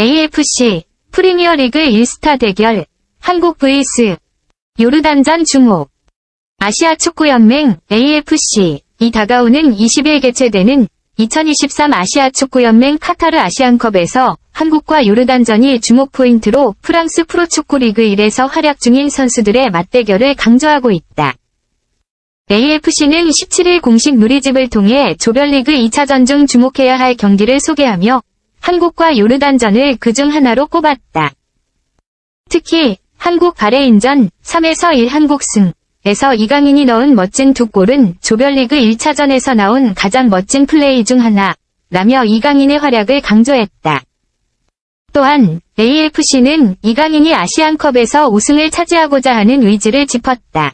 AFC 프리미어리그 1스타 대결 한국 vs 요르단전 중옥 아시아 축구연맹 AFC 이 다가오는 20일 개최되는 2023 아시아 축구연맹 카타르 아시안컵에서 한국과 요르단전이 주목 포인트로 프랑스 프로축구 리그 1에서 활약 중인 선수들의 맞대결을 강조하고 있다. AFC는 17일 공식 누리집을 통해 조별리그 2차전 중 주목해야 할 경기를 소개하며 한국과 요르단전을 그중 하나로 꼽았다. 특히 한국 바레인전 3에서 1 한국승 에서 이강인이 넣은 멋진 두 골은 조별리그 1차전에서 나온 가장 멋진 플레이 중 하나 라며 이강인의 활약을 강조했다. 또한 AFC는 이강인이 아시안컵에서 우승을 차지하고자 하는 의지를 짚었다.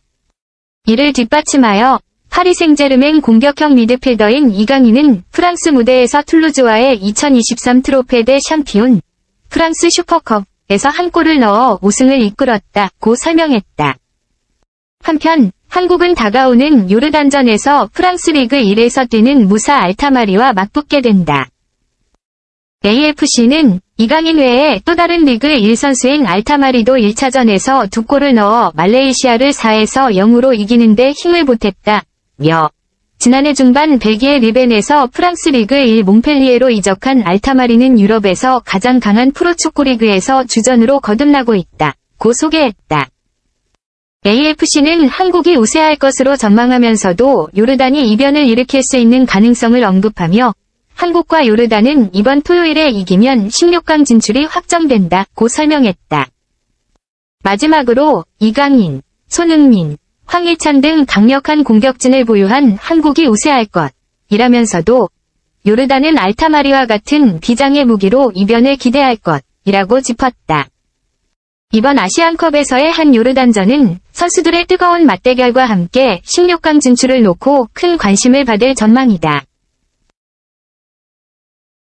이를 뒷받침하여 파리 생제르맹 공격형 미드필더인 이강인은 프랑스 무대에서 툴루즈와의 2023 트로페 대 샴피온 프랑스 슈퍼컵에서 한 골을 넣어 우승을 이끌었다고 설명했다. 한편 한국은 다가오는 요르단전에서 프랑스 리그 1에서 뛰는 무사 알타마리와 맞붙게 된다. AFC는 이강인 외에 또 다른 리그 1선수인 알타마리도 1차전에서 두 골을 넣어 말레이시아를 4에서 0으로 이기는데 힘을 보탰다. 며 지난해 중반 벨기에 리벤에서 프랑스 리그 1 몽펠리에로 이적한 알타마리는 유럽에서 가장 강한 프로축구 리그에서 주전으로 거듭나고 있다. 고 소개했다. AFC는 한국이 우세할 것으로 전망하면서도 요르단이 이변을 일으킬 수 있는 가능성을 언급하며 한국과 요르단은 이번 토요일에 이기면 16강 진출이 확정된다 고 설명했다. 마지막으로 이강인, 손흥민, 황희찬 등 강력한 공격진을 보유한 한국이 우세할 것 이라면서도 요르단은 알타마리와 같은 비장의 무기로 이변을 기대할 것 이라고 짚었다. 이번 아시안컵에서의 한 요르단전은 선수들의 뜨거운 맞대결과 함께 16강 진출을 놓고 큰 관심을 받을 전망이다.